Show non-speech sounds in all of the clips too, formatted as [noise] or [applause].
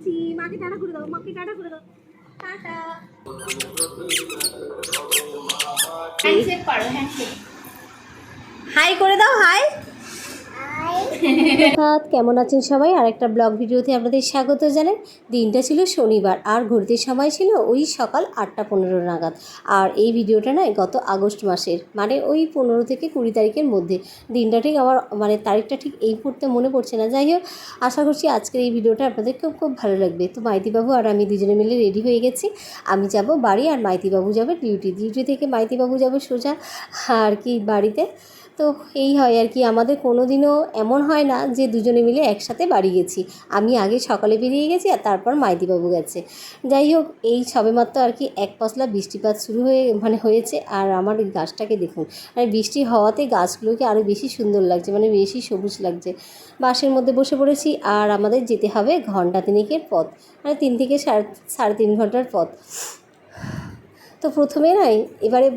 যাচ্ছি। মাকে টাটা করে দাও মাকে টাটা করে দাও। টাটা। হ্যান্ডশেক পারো হ্যান্ডশেক হাই করে দাও হাই সাত কেমন আছেন সবাই? আর একটা ব্লগ ভিডিওতে আপনাদের স্বাগত জানাই। দিনটা ছিল শনিবার আর ঘুরতে সময় ছিল ওই সকাল আটটা পনেরো নাগাদ। আর এই ভিডিওটা নয়, গত আগস্ট মাসের মানে ওই পনেরো থেকে কুড়ি তারিখের মধ্যে। দিনটা ঠিক আমার মানে তারিখটা ঠিক এই মুহূর্তে মনে পড়ছে না। যাই হোক, আশা করছি আজকের এই ভিডিওটা আপনাদের খুব খুব ভালো লাগবে। তো মাইতিবাবু আর আমি দুজনে মিলে রেডি হয়ে গেছি। আমি যাব বাড়ি আর মাইতিবাবু যাবে ডিউটি। ডিউটি থেকে মাইতিবাবু যাবে সোজা আর কি বাড়িতে। তো এই হয় আর কি। আমাদের কোনো দিনও এমন হয় না যে দুজনে মিলে একসাথে বাড়ি গেছি। আমি আগে সকালে বেরিয়ে গেছি আর তারপর মাইতিবাবু গেছে। যাই হোক, এই সবেমাত্র আর কি এক পশলা বৃষ্টিপাত শুরু হয়ে মানে হয়েছে। আর আমার এই গাছটাকে দেখুন মানে বৃষ্টি হওয়াতে গাছগুলোকে আরও বেশি সুন্দর লাগছে মানে বেশি সবুজ লাগছে। বাসের মধ্যে বসে পড়েছি আর আমাদের যেতে হবে ঘণ্টা তিনেকের পথ মানে তিন থেকে সাড়ে সাড়ে তিন ঘণ্টার পথ। তো প্রথমে নাই এবারে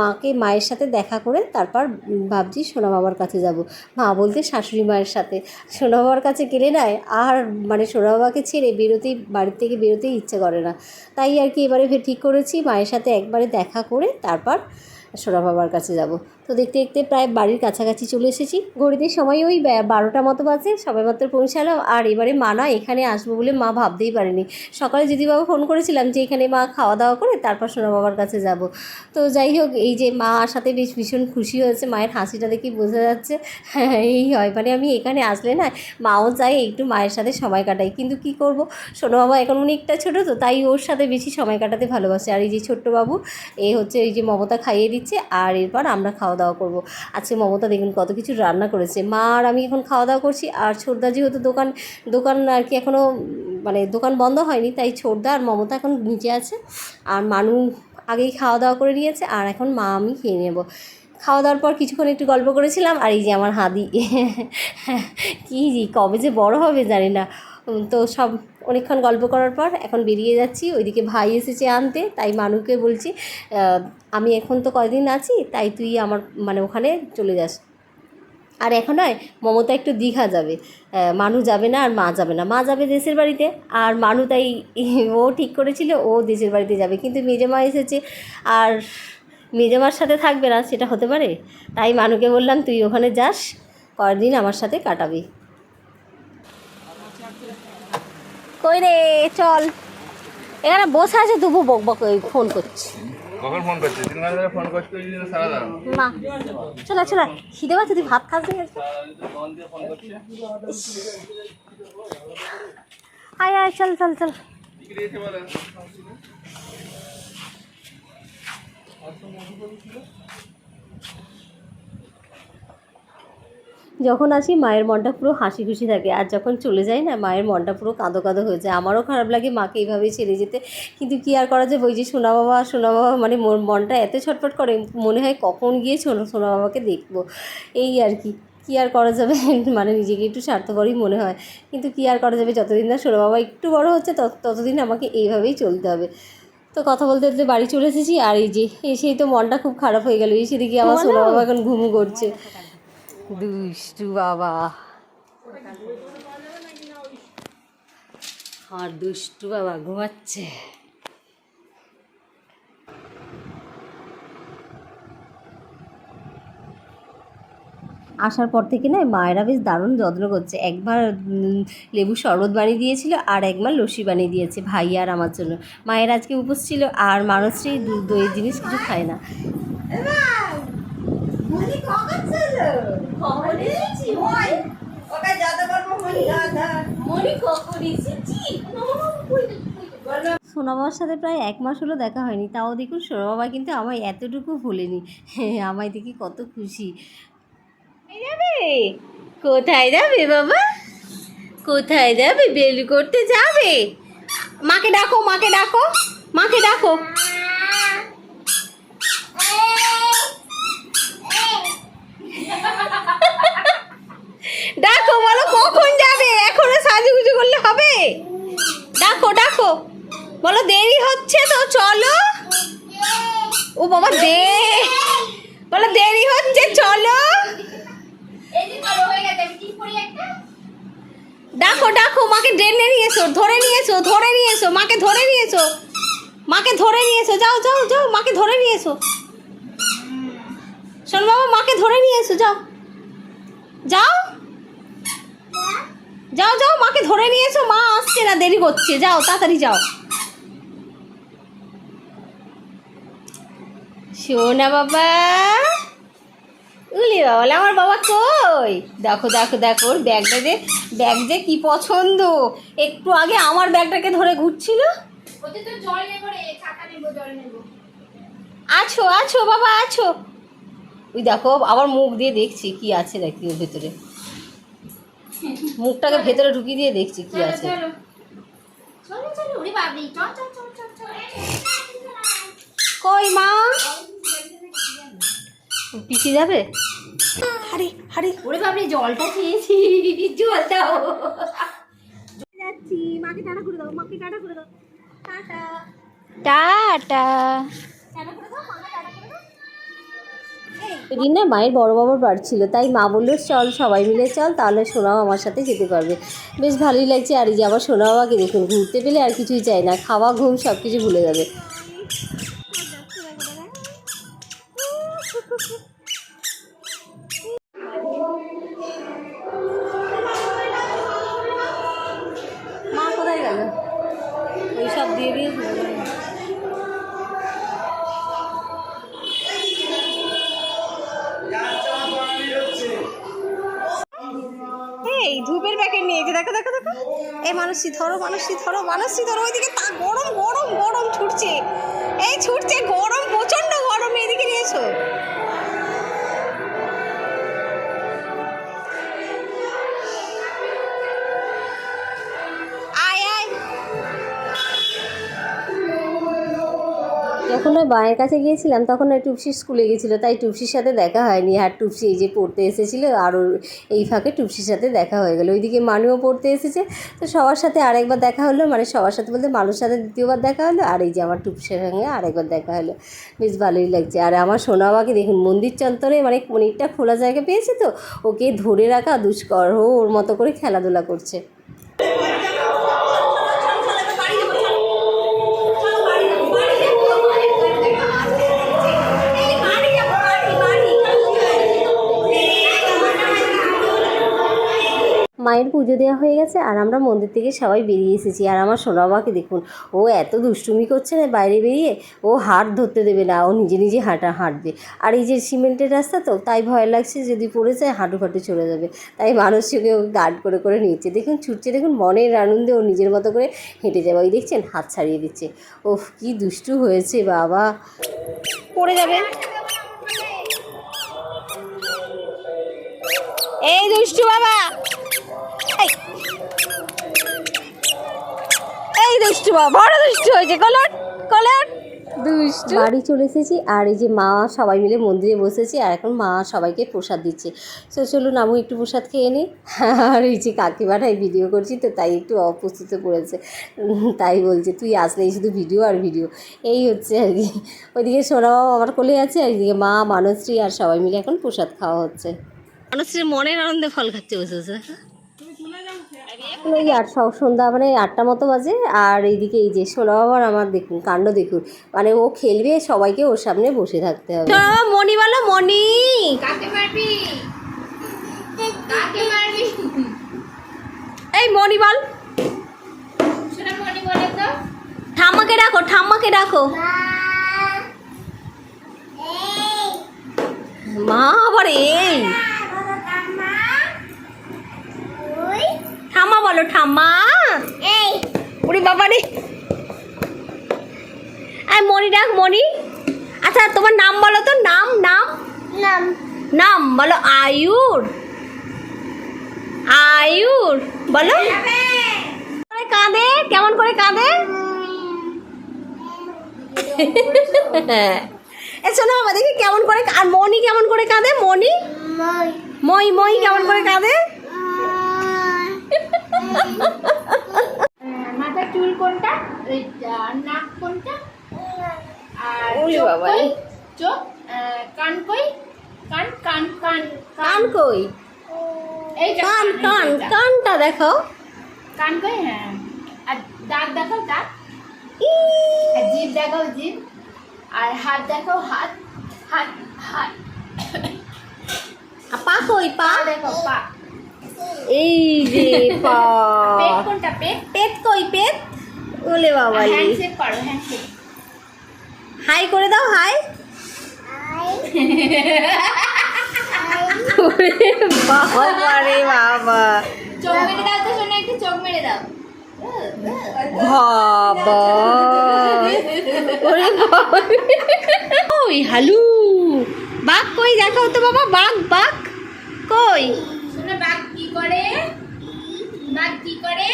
মাকে, মায়ের সাথে দেখা করে তারপর ভাবছি সোনা বাবার কাছে যাব। মা বলতে শাশুড়ি মায়ের সাথে। সোনা বাবার কাছে গেলে নাই আর মানে সোনা বাবাকে ছেড়ে বেরোতেই, বাড়ির থেকে বেরোতেই ইচ্ছে করে না। তাই আর কি এবারে ঠিক করেছি, মায়ের সাথে একবারে দেখা করে তারপর সোনা বাবার কাছে যাব। তো দেখতে দেখতে প্রায় বাড়ির কাছাকাছি চলে এসেছি। ঘড়িতে সময় ওই বারোটা মতো বাজে সবাই মাত্র পৌঁছালাম আর এবারে মা না এখানে আসব বলে মা ভাবতেই পারেনি। সকালে যদি বাবা ফোন করেছিলাম যে এখানে মা খাওয়া দাওয়া করে, তারপর সোনা বাবার কাছে যাব। তো যাই হোক, এই যে মা সাথে বেশ ভীষণ খুশি হয়েছে, মায়ের হাসিটা দেখে বোঝা যাচ্ছে। হ্যাঁ এই হয় মানে আমি এখানে আসলে না, মাও চাই একটু মায়ের সাথে সময় কাটাই। কিন্তু কি করব? সোনা বাবা এখন অনেকটা ছোটো, তো তাই ওর সাথে বেশি সময় কাটাতে ভালোবাসে। আর এই যে ছোট্ট বাবু, এ হচ্ছে এই যে মমতা খাইয়ে দিচ্ছে, আর এরপর আমরা খাওয়া দাওয়া করব। আজকে মমতা দেখুন কত কিছু রান্না করেছে। মা আর আমি এখন খাওয়া দাওয়া করছি আর ছোটদা যেহেতু দোকান দোকান আর কি এখনও মানে দোকান বন্ধ হয়নি, তাই ছোটদা আর মমতা এখন নিচে আছে। আর মানু আগেই খাওয়া দাওয়া করে নিয়েছে আর এখন মা আমি খেয়ে নেব। খাওয়া দাওয়ার পর কিছুক্ষণ একটু গল্প করেছিলাম আর এই যে আমার হাদি। [laughs] কী জি কবে যে বড় হবে জানি না। তো সব অনেকক্ষণ গল্প করার পর এখন বেরিয়ে যাচ্ছি। ওইদিকে ভাই এসেছে আনতে, তাই মানুকে বলছি আমি এখন তো কয়দিন আছি, তাই তুই আমার মানে ওখানে চলে যাস। আর এখন নয়, মমতা একটু দীঘা যাবে। মানু যাবে না আর মা যাবে না। মা যাবে দেশের বাড়িতে, আর মানু তাই [laughs] ও ঠিক করেছিল, ও দেশের বাড়িতে যাবে। কিন্তু মেজমা এসেছে, আর মেজমার সাথে থাকবে না, সেটা হতে পারে? তাই মানুকে বললাম, তুই ওখানে যাস কয়েকদিন আমার সাথে কাটাবি? কই রে চল। এখানে বসে আছে তবু বক বক ফোন করছি। কখন ফোন করছিস? তিন ঘণ্টা ধরে ফোন করছিস ওই জন্য সারা দাও মা চলো চলো খিদে পাচ্ছে তুই ভাত খাস আয় আয় চল চল চল। কি দিয়েছে বলে যখন আসি মায়ের মনটা পুরো হাসি খুশি থাকে। আর যখন চলে যায় না মায়ের মনটা পুরো কাঁদো কাঁদো হয়ে যায়। আমারও খারাপ লাগে মাকে এইভাবেই ছেড়ে যেতে। কিন্তু কি আর করা যায়? ওই যে সোনা বাবা সোনা বাবা মানে মোর মনটা এত ছটফট করে মনে হয় কখন গিয়ে সোনা সোনা বাবাকে দেখব। এই আর কি। কী আর করা যাবে? [laughs] মানে নিজেকে একটু স্বার্থপরই মনে হয়। কিন্তু কী আর করা যাবে? যতদিন না সোনা বাবা একটু বড় হচ্ছে তত- ততদিন আমাকে এইভাবেই চলতে হবে। তো কথা বলতে বলতে বাড়ি চলে এসেছি। আর এই যে এসেই তো মনটা খুব খারাপ হয়ে গেল। এসে দেখি আমার সোনা বাবা এখন ঘুমু করছে। দুষ্টু বাবা। আর দুষ্টু বাবা ঘুমাচ্ছে। আসার পর থেকে না মায়েরা বেশ দারুণ যত্ন করছে। একবার লেবু শরবত বানিয়ে দিয়েছিল আর একবার লস্যি বানিয়ে দিয়েছে ভাই আর আমার জন্য। মায়ের আজকে উপোস ছিল আর মানুষটি দইয়ের জিনিস কিছু খায় না। সোনা বাবার সাথে প্রায় এক মাস হলো দেখা হয়নি। তাও দেখুন সোনা বাবা কিন্তু আমায় এতটুকু ভুলেনি। হ্যাঁ আমায় দেখি কত খুশি। যাবে? কোথায় যাবে বাবা? কোথায় যাবে? বেল করতে যাবে? মাকে ডাকো মাকে ডাকো মাকে ডাকো বলো কখন যাবে এখনও সাজুগুজু করলে হবে ডাকো ডাকো বলো, দেরি হচ্ছে তো, চলো। ও বাবা, দে বলো, দেরি হচ্ছে, চলো। এই যে মাকে ডেনে ঠিক করি একটা ডাকো ডাকো মাকে ধরে নিয়েছো মাকে ধরে নিয়েছো যাও যাও যাও, মাকে ধরে নিয়ে এসো। শোন বাবা, মাকে ধরে নিয়ে এসো, যাও। যাও। যাও যাও, মাকে ধরে নিয়েছো মা আসছে না, দেরি করছে যাও, তাড়াতাড়ি যাও। শোনা বাবা। উলি বাবা আমার বাবা কই? দেখো দেখো দেখো ওর ব্যাগটা যে ব্যাগ যে কি পছন্দ। একটু আগে আমার ব্যাগটাকে ধরে ঘুরছিল। আছো আছো বাবা আছো। ওই দেখো আবার মুখ দিয়ে দেখছি কি আছে দেখি ওর ভেতরে। মুখটাকে ভেতরে ঢুকিয়ে দিয়ে দেখছি কি আছে। কই মা? পিছিয়ে যাবে? আরে আরে। ওরে বাবরি জলটা চেয়েছি জল দাও। যাচ্ছি। মাকে টাটা করে দাও মাকে টাটা করে দাও। টাটা। টাটা। টাটা করে দাও মাকে টাটা করে দাও। এদিন না মায়ের বড় বাবার বাড়ি ছিল তাই মা বলল চল সবাই মিলে চল তাহলে সোনাও আমার সাথে যেতে পারবে। বেশ ভালোই লাগছে আর এই যে আবার সোনা বাবাকে দেখুন ঘুরতে পেলে আর কিছুই চাই না খাওয়া ঘুম সব কিছু ভুলে যাবে। এই ধূপের প্যাকেট নিয়ে যে দেখো দেখো দেখো। এই মানুষটি ধরো মানুষটি ধরো মানুষটি ধরো, ওইদিকে তা গরম গরম গরম ছুটছে। এই ছুটছে গরম, প্রচণ্ড গরম, এদিকে নিয়ে যখন ওই মায়ের কাছে গিয়েছিলাম, তখন ওই টুপসি স্কুলে গেছিল তাই টুপসির সাথে দেখা হয়নি। আর টুপসি এই যে পড়তে এসেছিল, আর এই ফাঁকে টুপসির সাথে দেখা হয়ে গেলো। ওইদিকে মানুও পড়তে এসেছে, তো সবার সাথে আরেকবার দেখা হলো মানে সবার সাথে বলতে মানুষ সাথে দ্বিতীয়বার দেখা হলো, আর এই যে আমার টুপসির সঙ্গে আরেকবার দেখা হলো। বেশ ভালোই লাগছে। আর আমার সোনাবাকে দেখুন, মন্দির চত্বরে মানে অনেকটা খোলা জায়গা পেয়েছে তো? ওকে ধরে রাখা দুষ্কর, ও ওর মতো করে খেলাধুলা করছে। মায়ের পুজো দেওয়া হয়ে গেছে আর আমরা মন্দির থেকে সবাই বেরিয়ে এসেছি। আর আমার সোনা বাবাকে দেখুন, ও এত দুষ্টুমি করছে না বাইরে বেরিয়ে? ও হাট ধরতে দেবে না, ও নিজে নিজে হাঁটা, হাঁটবে। আর এই যে সিমেন্টের রাস্তা তো, তাই ভয় লাগছে যদি পড়ে যায় হাঁটু ফাটু চলে যাবে। তাই মানুষকে ও গার্ড করে করে নিচ্ছে। দেখুন, ছুটছে, দেখুন, মনের আনন্দে ও নিজের মতো করে হেঁটে যাবে। ওই দেখছেন, হাত ছাড়িয়ে দিচ্ছে। ওফ, কি দুষ্টু হয়েছে বাবা। পড়ে যাবে। এই দুষ্টু বাবা দুষ্টু বড় দুষ্টু হয়েছে কলট কলট দুষ্টু। বাড়ি চলে এসেছি আর এই যে মা সবাই মিলে মন্দিরে বসেছি আর এখন মা সবাইকে প্রসাদ দিচ্ছে। তো চলুন আমি একটু প্রসাদ খেয়ে নিই আর এই যে [laughs] কাকিমাটাই ভিডিও করছি তো তাই একটু অপ্রস্তুত করেছে। তাই বলছে তুই আসলেই শুধু ভিডিও আর ভিডিও এই হচ্ছে আর কি। ওইদিকে সোনাবাবা আমার কোলে আছে আর এদিকে মা মানশ্রী আর সবাই মিলে এখন প্রসাদ খাওয়া হচ্ছে। মানুষের মনের আনন্দে ফল খাচ্ছে বসে বসে। ওই আট সব সন্ধ্যা মানে আটটা মতো বাজে আর এইদিকে এই যে সোনা বাবার আমার দেখুন কাণ্ড দেখুন মানে ও খেলবে সবাইকে ওর সামনে বসে থাকতে হবে। মণি বলো মণি! কাকে মারবি? কাকে মারবি? এই মনি বলে। ঠাম্মাকে ডাকো ঠাম্মাকে ডাকো। মা আবার এই ঠাম্মা বলো ঠাম্মা। এই। ওরে বাবা রে। এই মণি ডাক মণি। আচ্ছা তোমার নাম বলো তো নাম নাম। নাম। নাম বলো আয়ুর। আয়ুর বলো। কাঁদে। কেমন করে কাঁদে? এ শোনো বাবা দেখি কেমন করে আর মনি কেমন করে কাঁদে? মনি মই মই কেমন করে কাঁদে? মাথার চুল কোনটা? আর নাক কোনটা? আর চোখ কান কই? কান কান কান কান কই? এই কান কান কানটা? দেখো। কান কই? হ্যাঁ। আর দাঁত দেখো দাঁত? আর জিভ দেখাও জিভ। আর হাত দেখাও হাত হাত হাত। পা কই পা? পা দেখো পা। এই যে [laughs] পা। পেট কোনটা পেট? পেট কই পেট? ওলে বাবা হ্যান্ডশেক করো হ্যান্ডশেক হাই করে দাও হাই বাবা রে বাবা। চোখ মেরে দাও তো শোনো একটু চোখ মেরে দাও। বাবা। ওরে বাবা ওই হালু? বাঘ কই? দেখাও তো বাবা বাঘ বাঘ। কই? কি করে? বাঘ কি করে?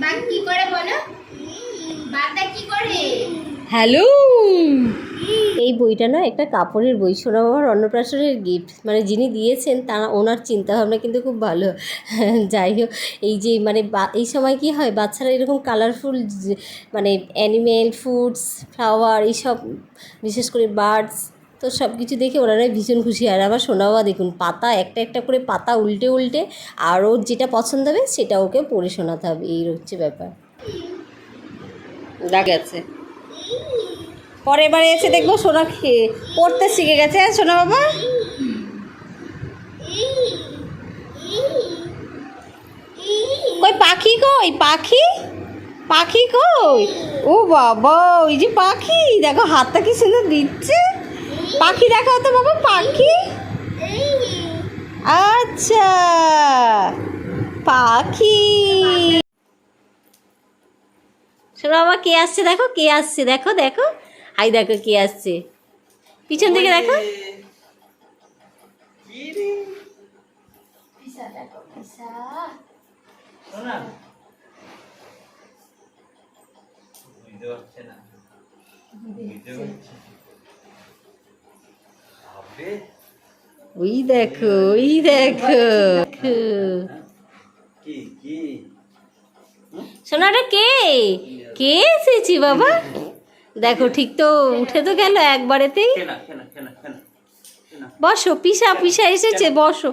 বাঘ কি করে বলো? বাঘটা কি করে? হ্যালো! এই বইটা না একটা কাপড়ের বই সোনা বাবার অন্নপ্রাশনের গিফট মানে যিনি দিয়েছেন তারা ওনার চিন্তাভাবনা কিন্তু খুব ভালো। [laughs] যাই হোক, এই যে মানে এই সময় কি হয়, বাচ্চারা এরকম কালারফুল মানে অ্যানিমেল ফুডস ফ্লাওয়ার এইসব, বিশেষ করে বার্ডস তো সব কিছু দেখে ওনারাই ভীষণ খুশি। আর আমার সোনা বাবা দেখুন, পাতা একটা একটা করে পাতা উল্টে উল্টে আর ওর যেটা পছন্দ হবে সেটা ওকে পড়ে শোনাতে হবে, এই হচ্ছে ব্যাপার। গেছে পরের বারে এসে দেখব সোনা খেয়ে পড়তে শিখে গেছে হ্যাঁ সোনা বাবা কই, পাখি কই, পাখি? পাখি কই? ও বাবা ওই যে পাখি, দেখো হাতটা কি সুন্দর দিচ্ছে। পাখি দেখাও তো বাবা পাখি? আচ্ছা পাখি। শোনো বাবা কে আসছে দেখো কে আসছে? দেখো দেখো। হাই দেখো কে আসছে। পিছন দিকে দেখো। দেখো পিসা। বুঝতে পারছে না। বুঝতে পারছে। ভাববে ওই দেখো ওই দেখো সোনাটা কে কে এসেছি বাবা দেখো ঠিক তো উঠে তো গেল একবারেতেই বসো পিসা পিসা এসেছে বসো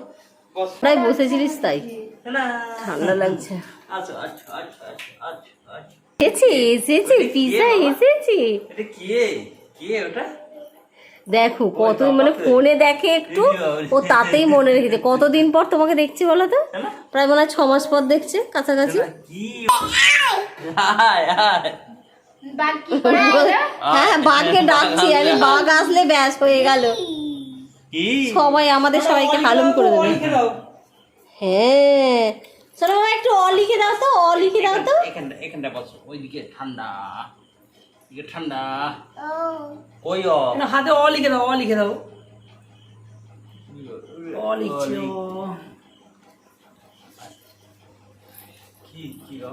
তাই বসেছিলিস তাই ঠান্ডা লাগছে এসেছি এসেছি পিসা এসেছি এটা কে কে ওটা দেখো কত মানে ফোনে দেখে একটু ও তাতেই মনে রেখেছে কতদিন পর তোমাকে দেখছি বলো তো? প্রায় মনে হয় ছ মাস পর দেখছে কাছাকাছি। হায় হায়? হ্যাঁ বাঘকে ডাকছি আমি বাঘ আসলে ব্যাস হয়ে গেল। সবাই আমাদের সবাইকে হালুম করে দেবে। হ্যাঁ। চলো একটু অ লিখে দাও তো অ লিখে দাও তো। এখানটা এখানটা বসো ওইদিকে ঠান্ডা। এদিকে ঠান্ডা ও ওই অ না হাতে অ লিখে দাও অ লিখে দাও অ লিখছি কি কি অ